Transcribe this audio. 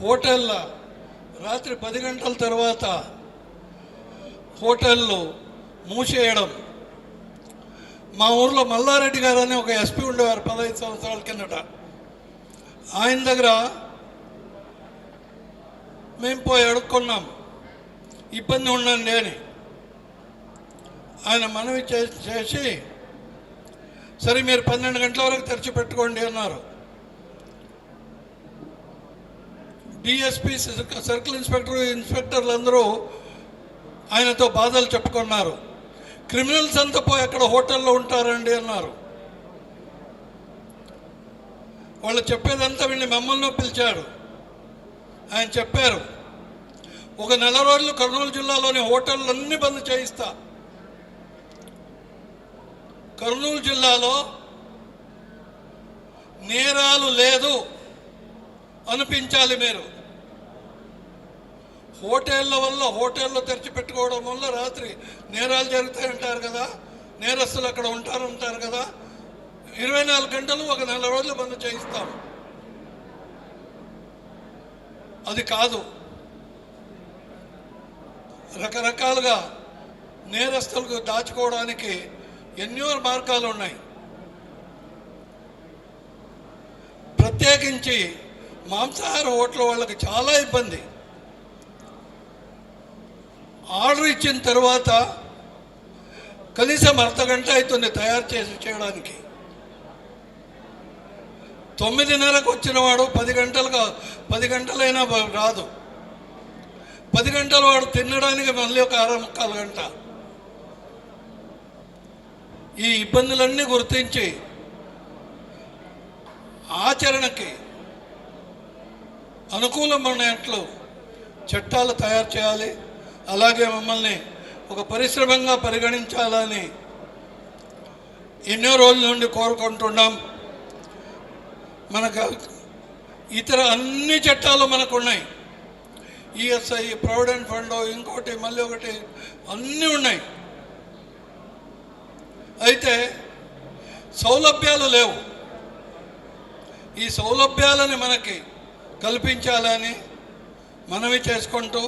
హోటళ్ళ రాత్రి పది గంటల తర్వాత హోటళ్ళు మూసేయడం. మా ఊర్లో మల్లారెడ్డి గారు అని ఒక ఎస్పీ ఉండేవారు పదహైదు సంవత్సరాల కిందట. ఆయన దగ్గర మేము పోయి అడుక్కున్నాం. ఇబ్బంది ఉండండి అని. ఆయన మనవి చేసి సరే మీరు పన్నెండు గంటల వరకు తెరిచి పెట్టుకోండి అన్నారు. డిఎస్పీ సర్కిల్ ఇన్స్పెక్టర్ ఇన్స్పెక్టర్లు అందరూ ఆయనతో బాధలు చెప్పుకున్నారు. క్రిమినల్స్ అంతా పోయి అక్కడ హోటల్లో ఉంటారండి అన్నారు. వాళ్ళు చెప్పేదంతా వీళ్ళని మమ్మల్ని పిలిచాడు. ఆయన చెప్పారు ఒక నెల రోజులు కర్నూలు జిల్లాలోని హోటళ్ళన్నీ బంద్ చేయిస్తా. కర్నూలు జిల్లాలో నేరాలు లేదు. అనిపించాలి మీరు. హోటళ్ళ వల్ల హోటళ్ళు తెరిచిపెట్టుకోవడం వల్ల రాత్రి నేరాలు జరుగుతాయంటారు కదా నేరస్తులు అక్కడ ఉంటారంటారు కదా ఇరవై నాలుగు గంటలు ఒక నెల రోజులు బంద్ చేయిస్తాం. అది కాదు. రకరకాలుగా నేరస్తులకు దాచుకోవడానికి ఎన్నో మార్గాలు ఉన్నాయి. ప్రత్యేకించి మాంసాహార హోటల్ వాళ్ళకి చాలా ఇబ్బంది. ఆర్డర్ ఇచ్చిన తర్వాత కనీసం అర్ధగంట అవుతుంది తయారు చేసి చేయడానికి. తొమ్మిదిన్నరకు వచ్చినవాడు పది గంటలుగా పది గంటలైనా రాదు. పది గంటలు వాడు తినడానికి మళ్ళీ ఒక అర ముక్కాలు గంట. ఈ ఇబ్బందులన్నీ గుర్తించి ఆచరణకి అనుకూలమైనట్లు చట్టాలు తయారు చేయాలి. అలాగే మమ్మల్ని ఒక పరిశ్రమంగా పరిగణించాలని ఎన్నో రోజుల నుండి కోరుకుంటున్నాం. మనకు ఇతర అన్ని చట్టాలు మనకు ఉన్నాయి ఈఎస్ఐ ప్రావిడెంట్ ఫండ్ ఇంకోటి మళ్ళీ ఒకటి అన్నీ ఉన్నాయి. అయితే సౌలభ్యాలు లేవు. ఈ సౌలభ్యాలని మనకి కల్పించాలని మనవి చేసుకుంటూ